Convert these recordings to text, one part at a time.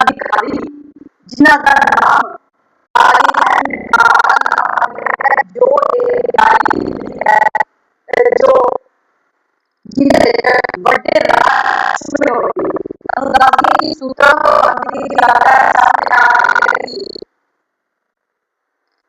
अधिकारी जिन्ना का नाम जो जो बड़े सूत्र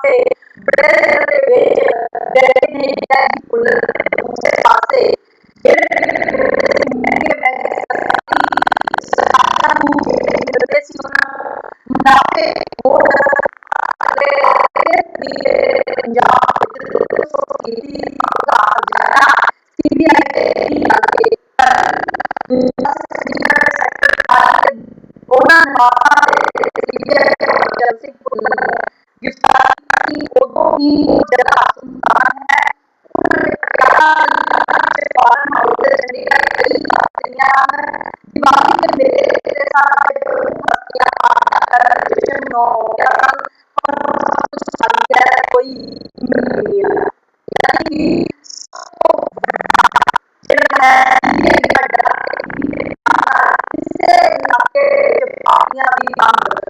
से ब्रेड करते हुए ब्रेड ने इंडिया की कुलर से की जगह सुनसान है। दिमागी के मेरे के साथ अपने मस्तियाँ पाना कर रजिस्ट्रेशन नो या कल कोई नहीं है यानी कि जो है ये इससे आपके पापियाँ भी काम करते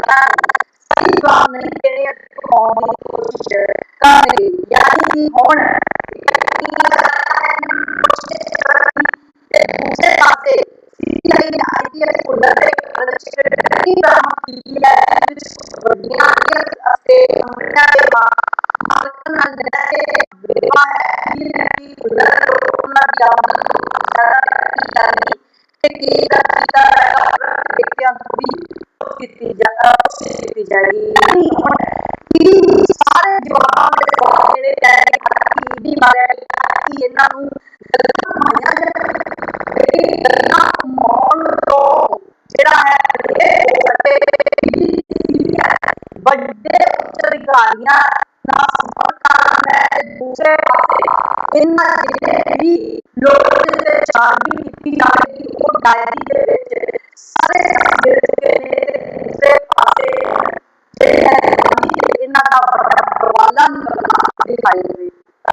कौमी कोशिश करने यानी कि होना दूसरे पास से सीआई ने आईपीएस को डरते नहीं रहा पीएस बढ़िया से हमने के मार्कन अंदर से बेवा की लड़की को डर को ना दिया कि केदा पिता ਕੀਤੀ ਜਾਂਦਾ ਕੀਤੀ ਜਾਈ ਕਿ ਸਾਰੇ ਜਵਾਬ ਜਿਹੜੇ ਪੈਸੇ ਕੀ ਵੀ ਮਾਰਿਆ ਕਿ ਇਹਨਾਂ ਨੂੰ ਗਲਤ ਮਾਇਆ ਜਿਹੜਾ ਮੌਨ ਤੋਂ ਜਿਹੜਾ ਹੈ ਵੱਡੇ ਅਧਿਕਾਰੀਆਂ ਦਾ ਸੰਪਰਕ ਹੈ ਦੂਸਰੇ ਪਾਸੇ ਇਹਨਾਂ ਜਿਹੜੇ ਵੀ ਲੋਕ ਦੇ ਚਾਰ ਵੀ ਨੀਤੀ ਜਾਵੇਗੀ ਉਹ ਡਾਇਰੀ ਦੇ ਵਿੱਚ ਸਾਰੇ